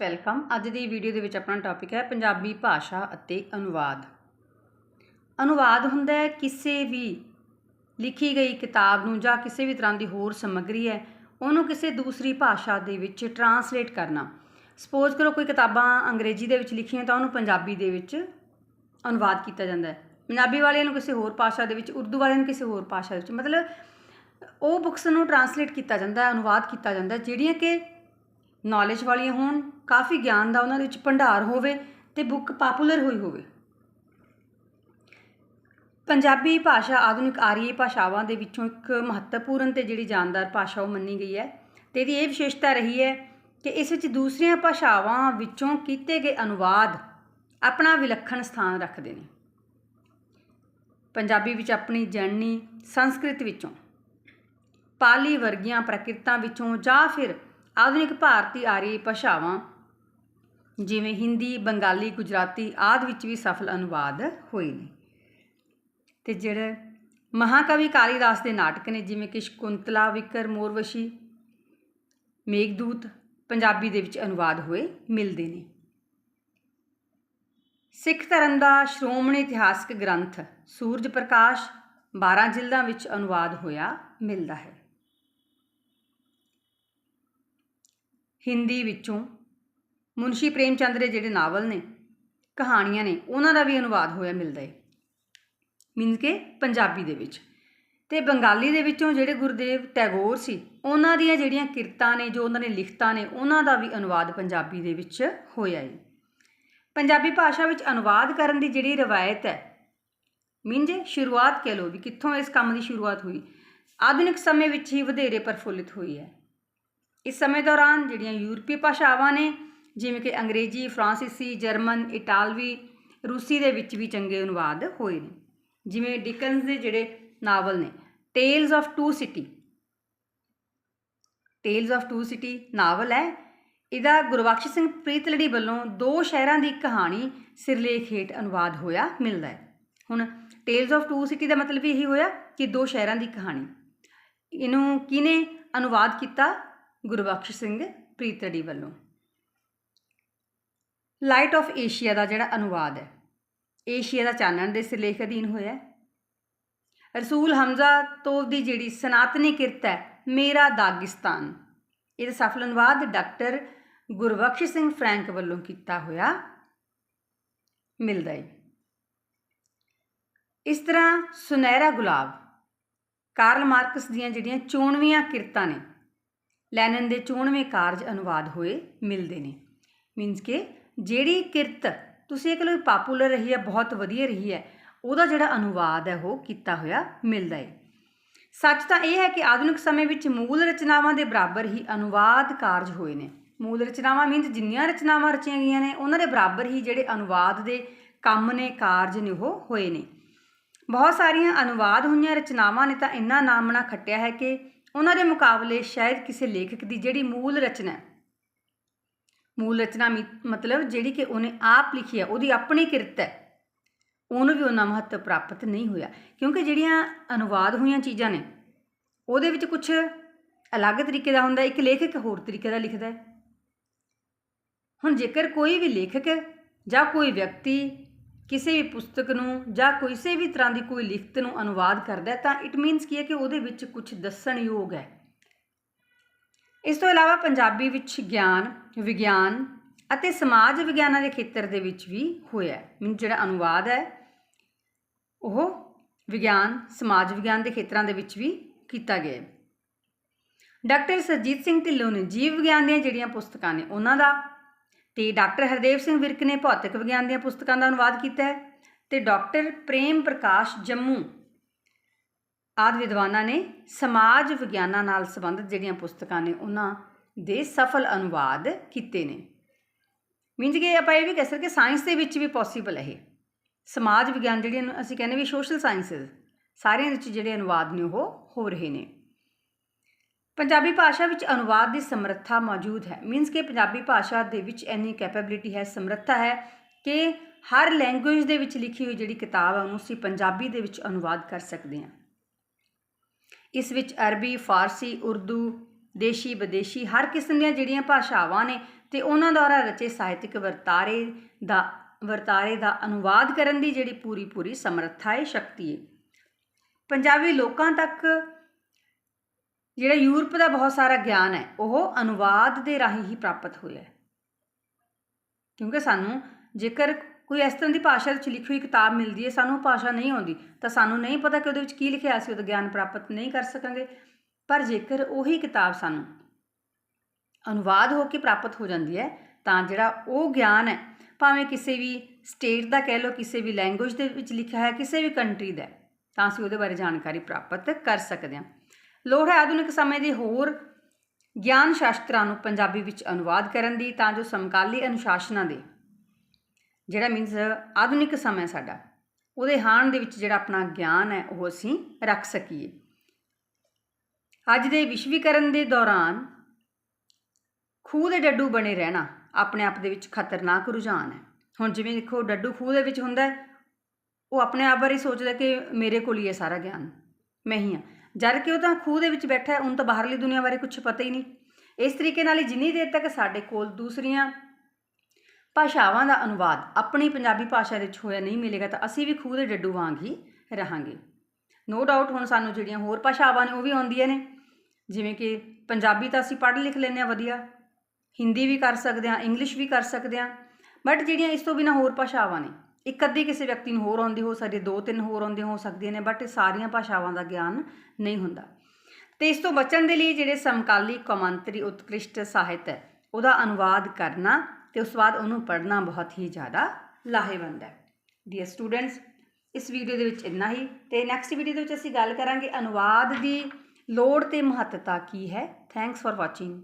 Welcome ਅੱਜ ਦੀ video ਦੇ ਵਿੱਚ ਆਪਣਾ ਟੌਪਿਕ ਹੈ ਪੰਜਾਬੀ ਭਾਸ਼ਾ ਅਤੇ ਅਨੁਵਾਦ। ਅਨੁਵਾਦ ਹੁੰਦਾ ਹੈ ਕਿਸੇ ਵੀ ਲਿਖੀ ਗਈ ਕਿਤਾਬ ਨੂੰ ਜਾਂ ਕਿਸੇ ਵੀ ਤਰ੍ਹਾਂ ਦੀ ਹੋਰ ਸਮੱਗਰੀ ਹੈ, ਉਹਨੂੰ ਕਿਸੇ ਦੂਸਰੀ ਭਾਸ਼ਾ ਦੇ ਵਿੱਚ ਟਰਾਂਸਲੇਟ ਕਰਨਾ। ਸਪੋਜ਼ ਕਰੋ ਕੋਈ ਕਿਤਾਬਾਂ ਅੰਗਰੇਜ਼ੀ ਦੇ ਵਿੱਚ ਲਿਖੀਆਂ ਤਾਂ ਉਹਨੂੰ ਪੰਜਾਬੀ ਦੇ ਵਿੱਚ ਅਨੁਵਾਦ ਕੀਤਾ ਜਾਂਦਾ ਹੈ। ਪੰਜਾਬੀ ਵਾਲਿਆਂ ਨੂੰ ਕਿਸੇ ਹੋਰ ਭਾਸ਼ਾ ਦੇ ਵਿੱਚ, ਉਰਦੂ ਵਾਲਿਆਂ ਨੂੰ ਕਿਸੇ ਹੋਰ ਭਾਸ਼ਾ ਦੇ ਵਿੱਚ, ਮਤਲਬ ਉਹ ਬੁੱਕਸ ਨੂੰ ਟਰਾਂਸਲੇਟ ਕੀਤਾ ਜਾਂਦਾ ਹੈ, ਅਨੁਵਾਦ ਕੀਤਾ ਜਾਂਦਾ ਜਿਹੜੀਆਂ ਕਿ ਨੌਲੇਜ ਵਾਲੀਆਂ ਹੋਣ ਕਾਫੀ ਗਿਆਨ ਦਾ ਉਹਨਾਂ ਦੇ ਵਿੱਚ ਭੰਡਾਰ ਹੋਵੇ ਤੇ ਬੁੱਕ ਪਪੂਲਰ ਹੋਈ ਹੋਵੇ। ਪੰਜਾਬੀ ਭਾਸ਼ਾ ਆਧੁਨਿਕ ਆਰੀਏ ਭਾਸ਼ਾਵਾਂ ਦੇ ਵਿੱਚੋਂ ਇੱਕ ਮਹੱਤਵਪੂਰਨ ਤੇ ਜਿਹੜੀ ਜਾਨਦਾਰ ਭਾਸ਼ਾ ਉਹ ਮੰਨੀ ਗਈ ਹੈ ਤੇ ਇਹਦੀ ਇਹ ਵਿਸ਼ੇਸ਼ਤਾ ਰਹੀ ਹੈ ਕਿ ਇਸ ਵਿੱਚ ਦੂਸਰੀਆਂ ਭਾਸ਼ਾਵਾਂ ਵਿੱਚੋਂ ਕੀਤੇ ਗਏ ਅਨੁਵਾਦ ਆਪਣਾ ਵਿਲੱਖਣ ਸਥਾਨ ਰੱਖਦੇ ਨੇ। ਪੰਜਾਬੀ ਵਿੱਚ ਆਪਣੀ ਜਣਨੀ ਸੰਸਕ੍ਰਿਤ ਵਿੱਚੋਂ, ਪਾਲੀ ਵਰਗੀਆਂ ਪ੍ਰਕਿਰਤਾਂ ਵਿੱਚੋਂ ਜਾਂ ਫਿਰ ਆਧੁਨਿਕ ਭਾਰਤੀ ਆਰੀ ਭਾਸ਼ਾਵਾਂ ਜਿਵੇਂ ਹਿੰਦੀ, ਬੰਗਾਲੀ, ਗੁਜਰਾਤੀ ਆਦਿ ਵਿੱਚ ਵੀ ਸਫਲ ਅਨੁਵਾਦ ਹੋਏ ਨੇ। ਤੇ ਜਿਹੜੇ ਮਹਾਕਵੀ ਕਾਲੀਦਾਸ ਦੇ ਨਾਟਕ ਨੇ, ਜਿਵੇਂ ਕਿ ਸ਼ਕੁੰਤਲਾ, ਵਿਕਰ, ਮੋਰਵਸ਼ੀ, ਮੇਘਦੂਤ, ਪੰਜਾਬੀ ਦੇ ਵਿੱਚ ਅਨੁਵਾਦ ਹੋਏ ਮਿਲਦੇ ਨੇ। ਸਿੱਖ ਧਰਮ ਦਾ ਸ਼੍ਰੋਮਣੀ ਇਤਿਹਾਸਕ ਗ੍ਰੰਥ ਸੂਰਜ ਪ੍ਰਕਾਸ਼ 12 ਜਿਲਦਾਂ ਵਿੱਚ ਅਨੁਵਾਦ ਹੋਇਆ ਮਿਲਦਾ ਹੈ। ਹਿੰਦੀ ਵਿੱਚੋਂ ਮੁਨਸ਼ੀ ਪ੍ਰੇਮ ਚੰਦ ਦੇ ਜਿਹੜੇ ਨਾਵਲ ਨੇ, ਕਹਾਣੀਆਂ ਨੇ, ਉਹਨਾਂ ਦਾ ਵੀ ਅਨੁਵਾਦ ਹੋਇਆ ਮਿਲਦਾ ਹੈ ਮੀਨਸ ਕਿ ਪੰਜਾਬੀ ਦੇ ਵਿੱਚ। ਤੇ ਬੰਗਾਲੀ ਦੇ ਵਿੱਚੋਂ ਜਿਹੜੇ ਗੁਰਦੇਵ ਟੈਗੋਰ ਸੀ, ਉਹਨਾਂ ਦੀਆਂ ਜਿਹੜੀਆਂ ਕਿਰਤਾਂ ਨੇ, ਜੋ ਉਹਨਾਂ ਨੇ ਲਿਖਤਾਂ ਨੇ, ਉਹਨਾਂ ਦਾ ਵੀ ਅਨੁਵਾਦ ਪੰਜਾਬੀ ਦੇ ਵਿੱਚ ਹੋਇਆ ਹੈ ਪੰਜਾਬੀ ਭਾਸ਼ਾ ਵਿੱਚ ਅਨੁਵਾਦ ਕਰਨ ਦੀ ਜਿਹੜੀ ਰਵਾਇਤ ਹੈ ਮੀਨਜ ਸ਼ੁਰੂਆਤ ਕਹਿ ਲਓ ਵੀ ਕਿੱਥੋਂ ਇਸ ਕੰਮ ਦੀ ਸ਼ੁਰੂਆਤ ਹੋਈ, ਆਧੁਨਿਕ ਸਮੇਂ ਵਿੱਚ ਹੀ ਵਧੇਰੇ ਪ੍ਰਫੁੱਲਿਤ ਹੋਈ ਹੈ। ਇਸ ਸਮੇਂ ਦੌਰਾਨ ਜਿਹੜੀਆਂ ਯੂਰਪੀ ਭਾਸ਼ਾਵਾਂ ਨੇ ਜਿਵੇਂ ਕਿ ਅੰਗਰੇਜ਼ੀ, ਫਰਾਂਸੀਸੀ, ਜਰਮਨ, ਇਟਾਲਵੀ, ਰੂਸੀ ਦੇ ਵਿੱਚ ਵੀ ਚੰਗੇ ਅਨੁਵਾਦ ਹੋਏ ਨੇ। ਜਿਵੇਂ ਡਿਕਨਸ ਦੇ ਜਿਹੜੇ ਨਾਵਲ ਨੇ Tales of Two City Tales of Two City novel ਹੈ। ਇਹਦਾ ਗੁਰਬਖਸ਼ ਸਿੰਘ ਪ੍ਰੀਤਲੜੀ ਵੱਲੋਂ ਦੋ ਸ਼ਹਿਰਾਂ ਦੀ ਕਹਾਣੀ ਸਿਰਲੇਖ ਹੇਠ ਅਨੁਵਾਦ ਹੋਇਆ ਮਿਲਦਾ ਹੈ। ਹੁਣ ਟੇਲਸ ਆਫ ਟੂ ਸਿਟੀ ਦਾ ਮਤਲਬ ਇਹੀ ਹੋਇਆ ਕਿ ਦੋ ਸ਼ਹਿਰਾਂ ਦੀ ਕਹਾਣੀ। ਇਹਨੂੰ ਕਿਨੇ ਅਨੁਵਾਦ ਕੀਤਾ? ਗੁਰਬਖਸ਼ ਸਿੰਘ ਪ੍ਰੀਤਲੜੀ ਵੱਲੋਂ। ਲਾਈਟ ਆਫ ਏਸ਼ੀਆ ਦਾ ਜਿਹੜਾ ਅਨੁਵਾਦ ਹੈ। ਏਸ਼ੀਆ ਦਾ ਚਾਨਣ ਦੇ ਸਿਰਲੇਖ ਅਧੀਨ ਹੋਇਆ ਰਸੂਲ ਹਮਜ਼ਾ ਤੋਂ ਦੀ ਜਿਹੜੀ ਸਨਾਤਨੀ ਕਿਰਤ ਹੈ, ਮੇਰਾ ਦਾਗਿਸਤਾਨ। ਇਹਦਾ ਸਫਲ ਅਨੁਵਾਦ ਡਾਕਟਰ ਗੁਰਬਖਸ਼ ਸਿੰਘ ਫਰੈਂਕ ਵੱਲੋਂ ਕੀਤਾ ਹੋਇਆ ਮਿਲਦਾ ਹੈ। ਇਸ ਤਰ੍ਹਾਂ ਸੁਨਹਿਰਾ ਗੁਲਾਬ, ਕਾਰਲ ਮਾਰਕਸ ਦੀਆਂ ਜਿਹੜੀਆਂ ਚੋਣਵੀਆਂ ਕਿਰਤਾਂ ਨੇ, ਲੈਨਨ ਦੇ ਚੋਣਵੇਂ ਕਾਰਜ ਅਨੁਵਾਦ ਹੋਏ, ਮਿਲਦੇ ਨੇ। ਮੀਨਸ ਕਿ ਜਿਹੜੀ ਕਿਰਤ ਤੁਸੀਂ ਇਹ ਕਹੋ ਪਪੂਲਰ ਰਹੀ ਹੈ, ਬਹੁਤ ਵਧੀਆ ਰਹੀ ਹੈ, ਉਹਦਾ ਜਿਹੜਾ ਅਨੁਵਾਦ ਹੈ, ਉਹ ਕੀਤਾ ਹੋਇਆ ਮਿਲਦਾ ਹੈ। ਸੱਚ ਤਾਂ ਇਹ ਹੈ ਕਿ ਆਧੁਨਿਕ ਸਮੇਂ ਵਿੱਚ ਮੂਲ ਰਚਨਾਵਾਂ ਦੇ ਬਰਾਬਰ ਹੀ ਅਨੁਵਾਦ ਕਾਰਜ ਹੋਏ ਨੇ। ਮੂਲ ਰਚਨਾਵਾਂ ਮੀਨਸ ਜਿੰਨੀਆਂ ਰਚਨਾਵਾਂ ਰਚੀਆਂ ਗਈਆਂ ਨੇ, ਉਹਨਾਂ ਦੇ ਬਰਾਬਰ ਹੀ ਜਿਹੜੇ ਅਨੁਵਾਦ ਦੇ ਕੰਮ ਨੇ, ਕਾਰਜ ਨੇ, ਉਹ ਹੋਏ ਨੇ। ਬਹੁਤ ਸਾਰੀਆਂ ਅਨੁਵਾਦ ਹੋਈਆਂ ਰਚਨਾਵਾਂ ਨੇ ਤਾਂ ਇੰਨਾ ਨਾਮਣਾ ਖੱਟਿਆ ਹੈ ਕਿ ਉਹਨਾਂ ਦੇ ਮੁਕਾਬਲੇ ਸ਼ਾਇਦ ਕਿਸੇ ਲੇਖਕ ਦੀ ਜਿਹੜੀ ਮੂਲ ਰਚਨਾ ਮੂਲ ਰਚਨਾ ਮਤਲਬ ਜਿਹੜੀ ਕਿ ਉਹਨੇ ਆਪ ਲਿਖੀ ਹੈ, ਉਹਦੀ ਆਪਣੀ ਕਿਰਤ ਹੈ। ਉਹਨੂੰ ਵੀ ਉਹਨਾਂ ਮਹੱਤਵ ਪ੍ਰਾਪਤ ਨਹੀਂ ਹੋਇਆ, ਕਿਉਂਕਿ ਜਿਹੜੀਆਂ ਅਨੁਵਾਦ ਹੋਈਆਂ ਚੀਜ਼ਾਂ ਨੇ, ਉਹਦੇ ਵਿੱਚ ਕੁਝ ਅਲੱਗ ਤਰੀਕੇ ਦਾ ਹੁੰਦਾ, ਇੱਕ ਲੇਖਕ ਹੋਰ ਤਰੀਕੇ ਦਾ ਲਿਖਦਾ ਹੈ। ਹੁਣ ਜੇਕਰ ਕੋਈ ਵੀ ਲੇਖਕ ਜਾਂ ਕੋਈ ਵਿਅਕਤੀ ਕਿਸੇ ਵੀ ਪੁਸਤਕ ਨੂੰ ਜਾਂ ਕਿਸੇ ਵੀ ਤਰ੍ਹਾਂ ਦੀ ਕੋਈ ਲਿਖਤ ਨੂੰ ਅਨੁਵਾਦ ਕਰਦਾ ਤਾਂ ਇਟ ਮੀਨਸ ਕੀ ਹੈ ਕਿ ਉਹਦੇ ਵਿੱਚ ਕੁਝ ਦੱਸਣਯੋਗ ਹੈ। ਇਸ ਤੋਂ ਇਲਾਵਾ ਪੰਜਾਬੀ ਵਿੱਚ ਗਿਆਨ, ਵਿਗਿਆਨ ਅਤੇ ਸਮਾਜ ਵਿਗਿਆਨਾਂ ਦੇ ਖੇਤਰ ਦੇ ਵਿੱਚ ਵੀ ਹੋਇਆ ਮੀਨ ਜਿਹੜਾ ਅਨੁਵਾਦ ਹੈ, ਉਹ ਵਿਗਿਆਨ, ਸਮਾਜ ਵਿਗਿਆਨ ਦੇ ਖੇਤਰਾਂ ਦੇ ਵਿੱਚ ਵੀ ਕੀਤਾ ਗਿਆ ਡਾਕਟਰ ਸਰਜੀਤ ਸਿੰਘ ਢਿੱਲੋਂ ਨੇ ਜੀਵ ਵਿਗਿਆਨ ਦੀਆਂ ਜਿਹੜੀਆਂ ਪੁਸਤਕਾਂ ਨੇ ਉਹਨਾਂ ਦਾ ਤੇ ਡਾਕਟਰ ਹਰਦੇਵ ਸਿੰਘ ਵਿਰਕ ਨੇ ਭੌਤਿਕ ਵਿਗਿਆਨ ਦੀਆਂ ਪੁਸਤਕਾਂ ਦਾ ਅਨੁਵਾਦ ਕੀਤਾ ਹੈ ਤੇ ਡਾਕਟਰ ਪ੍ਰੇਮ ਪ੍ਰਕਾਸ਼ ਜੰਮੂ ਆਦਿ ਵਿਦਵਾਨਾਂ ਨੇ ਸਮਾਜ ਵਿਗਿਆਨਾਂ ਨਾਲ ਸੰਬੰਧਿਤ ਜਿਹੜੀਆਂ ਪੁਸਤਕਾਂ ਨੇ, ਉਹਨਾਂ ਦੇ ਸਫਲ ਅਨੁਵਾਦ ਕੀਤੇ ਨੇ। ਮੀਨਸ ਕਿ ਆਪਾਂ ਇਹ ਵੀ ਕਹਿ ਸਕਦੇ ਸਾਇੰਸ ਦੇ ਵਿੱਚ ਵੀ ਪੋਸੀਬਲ ਹੈ ਇਹ। ਸਮਾਜ ਵਿਗਿਆਨ ਜਿਹੜੀਆਂ ਅਸੀਂ ਕਹਿੰਦੇ ਵੀ ਸੋਸ਼ਲ ਸਾਇੰਸਸ ਸਾਰਿਆਂ ਵਿੱਚ ਜਿਹੜੇ ਅਨੁਵਾਦ ਨੇ, ਉਹ ਹੋ ਰਹੇ ਨੇ। ਪੰਜਾਬੀ ਭਾਸ਼ਾ ਵਿੱਚ ਅਨੁਵਾਦ ਦੀ ਸਮਰੱਥਾ ਮੌਜੂਦ ਹੈ। ਮੀਨਸ ਕਿ ਪੰਜਾਬੀ ਭਾਸ਼ਾ ਦੇ ਵਿੱਚ ਇੰਨੀ ਕੈਪੇਬਿਲਿਟੀ ਹੈ, ਸਮਰੱਥਾ ਹੈ ਕਿ ਹਰ ਲੈਂਗੁਏਜ ਦੇ ਵਿੱਚ ਲਿਖੀ ਹੋਈ ਜਿਹੜੀ ਕਿਤਾਬ ਹੈ ਉਹਨੂੰ ਅਸੀਂ ਪੰਜਾਬੀ ਦੇ ਵਿੱਚ ਅਨੁਵਾਦ ਕਰ ਸਕਦੇ ਹਾਂ। ਇਸ ਵਿੱਚ ਅਰਬੀ, ਫਾਰਸੀ, ਉਰਦੂ, ਦੇਸ਼ੀ, ਵਿਦੇਸ਼ੀ ਹਰ ਕਿਸਮ ਦੀਆਂ ਜਿਹੜੀਆਂ ਭਾਸ਼ਾਵਾਂ ਨੇ ਤੇ ਉਹਨਾਂ ਦੁਆਰਾ ਰਚੇ ਸਾਹਿਤਿਕ ਵਰਤਾਰੇ ਦਾ ਵਰਤਾਰੇ ਦਾ ਅਨੁਵਾਦ ਕਰਨ ਦੀ ਜਿਹੜੀ ਪੂਰੀ ਪੂਰੀ ਸਮਰੱਥਾ ਹੈ, ਸ਼ਕਤੀ ਹੈ। ਪੰਜਾਬੀ ਲੋਕਾਂ ਤੱਕ ਜਿਹੜਾ ਯੂਰਪ ਦਾ ਬਹੁਤ ਸਾਰਾ ਗਿਆਨ ਹੈ, ਉਹ ਅਨੁਵਾਦ ਦੇ ਰਾਹੀਂ ਹੀ ਪ੍ਰਾਪਤ ਹੋਇਆ ਕਿਉਂਕਿ ਸਾਨੂੰ ਜੇਕਰ ਕੋਈ ਇਸ ਤਰ੍ਹਾਂ ਦੀ ਭਾਸ਼ਾ ਵਿੱਚ ਲਿਖੀ ਹੋਈ ਕਿਤਾਬ ਮਿਲਦੀ ਹੈ, ਸਾਨੂੰ ਉਹ ਭਾਸ਼ਾ ਨਹੀਂ ਆਉਂਦੀ, ਤਾਂ ਸਾਨੂੰ ਨਹੀਂ ਪਤਾ ਕਿ ਉਹਦੇ ਵਿੱਚ ਕੀ ਲਿਖਿਆ ਸੀ ਉਹਦਾ ਗਿਆਨ ਪ੍ਰਾਪਤ ਨਹੀਂ ਕਰ ਸਕਾਂਗੇ। ਪਰ ਜੇਕਰ ਉਹੀ ਕਿਤਾਬ ਸਾਨੂੰ ਅਨੁਵਾਦ ਹੋ ਕੇ ਪ੍ਰਾਪਤ ਹੋ ਜਾਂਦੀ ਹੈ, ਤਾਂ ਜਿਹੜਾ ਉਹ ਗਿਆਨ ਹੈ, ਭਾਵੇਂ ਕਿਸੇ ਵੀ ਸਟੇਟ ਦਾ ਕਹਿ ਲਓ, ਕਿਸੇ ਵੀ ਲੈਂਗੁਏਜ ਦੇ ਵਿੱਚ ਲਿਖਿਆ ਹੈ, ਕਿਸੇ ਵੀ ਕੰਟਰੀ ਦਾ ਤਾਂ ਅਸੀਂ ਉਹਦੇ ਬਾਰੇ ਜਾਣਕਾਰੀ ਪ੍ਰਾਪਤ ਕਰ ਸਕਦੇ ਹਾਂ। ਲੋੜ ਹੈ ਆਧੁਨਿਕ ਸਮੇਂ ਦੇ ਹੋਰ ਗਿਆਨ ਸ਼ਾਸਤਰਾਂ ਨੂੰ ਪੰਜਾਬੀ ਵਿੱਚ ਅਨੁਵਾਦ ਕਰਨ ਦੀ, ਤਾਂ ਜੋ ਸਮਕਾਲੀ ਅਨੁਸ਼ਾਸਨਾਂ ਦੇ ਜਿਹੜਾ ਮੀਨਸ ਆਧੁਨਿਕ ਸਮਾਂ ਸਾਡਾ, ਉਹਦੇ ਹਾਣ ਦੇ ਵਿੱਚ ਜਿਹੜਾ ਆਪਣਾ ਗਿਆਨ ਹੈ, ਉਹ ਅਸੀਂ ਰੱਖ ਸਕੀਏ। ਅੱਜ ਦੇ ਵਿਸ਼ਵੀਕਰਨ ਦੇ ਦੌਰਾਨ ਖੂਹ ਦੇ ਡੱਡੂ ਬਣੇ ਰਹਿਣਾ ਆਪਣੇ ਆਪ ਦੇ ਵਿੱਚ ਖਤਰਨਾਕ ਰੁਝਾਨ ਹੈ। ਹੁਣ ਜਿਵੇਂ ਦੇਖੋ, ਡੱਡੂ ਖੂਹ ਦੇ ਵਿੱਚ ਹੁੰਦਾ ਉਹ ਆਪਣੇ ਆਪ ਬਾਰੇ ਸੋਚਦਾ ਕਿ ਮੇਰੇ ਕੋਲ ਹੀ ਹੈ ਸਾਰਾ ਗਿਆਨ, ਮੈਂ ਹੀ ਹਾਂ। ਜਦ ਕਿ ਉਹ ਤਾਂ ਖੂਹ ਦੇ ਵਿੱਚ ਬੈਠਾ ਉਹਨੂੰ ਤਾਂ ਬਾਹਰਲੀ ਦੁਨੀਆ ਬਾਰੇ ਕੁਝ ਪਤਾ ਹੀ ਨਹੀਂ। ਇਸ ਤਰੀਕੇ ਨਾਲ ਹੀ ਜਿੰਨੀ ਦੇਰ ਤੱਕ ਸਾਡੇ ਕੋਲ ਦੂਸਰੀਆਂ ਭਾਸ਼ਾਵਾਂ ਦਾ ਅਨੁਵਾਦ ਆਪਣੀ ਪੰਜਾਬੀ ਭਾਸ਼ਾ ਵਿੱਚ ਹੋਇਆ ਨਹੀਂ ਮਿਲੇਗਾ ਤਾਂ ਅਸੀਂ ਵੀ ਖੂਹ ਦੇ ਡੱਡੂ ਵਾਂਗ ਹੀ ਰਹਾਂਗੇ। ਨੋ ਡਾਊਟ ਹੁਣ ਸਾਨੂੰ ਜਿਹੜੀਆਂ ਹੋਰ ਭਾਸ਼ਾਵਾਂ ਨੇ ਉਹ ਵੀ ਆਉਂਦੀਆਂ ਨੇ। ਜਿਵੇਂ ਕਿ ਪੰਜਾਬੀ ਤਾਂ ਅਸੀਂ ਪੜ੍ਹ ਲਿਖ ਲੈਂਦੇ ਹਾਂ ਵਧੀਆ, ਹਿੰਦੀ ਵੀ ਕਰ ਸਕਦੇ ਹਾਂ, ਇੰਗਲਿਸ਼ ਵੀ ਕਰ ਸਕਦੇ ਹਾਂ ਬਟ ਜਿਹੜੀਆਂ ਇਸ ਤੋਂ ਬਿਨਾ ਹੋਰ ਭਾਸ਼ਾਵਾਂ ਨੇ, ਇੱਕ ਅੱਧੀ ਕਿਸੇ ਵਿਅਕਤੀ ਨੂੰ ਹੋਰ ਆਉਂਦੀ ਹੋ ਸਕਦੀ ਦੋ ਤਿੰਨ ਹੋਰ ਆਉਂਦੀਆਂ ਹੋ ਸਕਦੀਆਂ ਨੇ ਬਟ ਸਾਰੀਆਂ ਭਾਸ਼ਾਵਾਂ ਦਾ ਗਿਆਨ ਨਹੀਂ ਹੁੰਦਾ। ਤੇ ਇਸ ਤੋਂ ਬਚਣ ਦੇ ਲਈ ਜਿਹੜੇ ਸਮਕਾਲੀ ਕੌਮਾਂਤਰੀ ਉਤਕ੍ਰਿਸ਼ਟ ਸਾਹਿਤ ਹੈ, ਉਹਦਾ ਅਨੁਵਾਦ ਕਰਨਾ ਤੇ ਉਸ ਬਾਅਦ ਉਹਨੂੰ ਪੜ੍ਹਨਾ ਬਹੁਤ ਹੀ ਜ਼ਿਆਦਾ ਲਾਹੇਵੰਦ ਹੈ। ਡੀਅਰ ਸਟੂਡੈਂਟਸ ਇਸ ਵੀਡੀਓ ਦੇ ਵਿੱਚ ਇੰਨਾ ਹੀ ਤੇ ਨੈਕਸਟ ਵੀਡੀਓ ਦੇ ਵਿੱਚ ਅਸੀਂ ਗੱਲ ਕਰਾਂਗੇ ਅਨੁਵਾਦ ਦੀ ਲੋੜ ਤੇ ਮਹੱਤਤਾ ਕੀ ਹੈ। Thanks for watching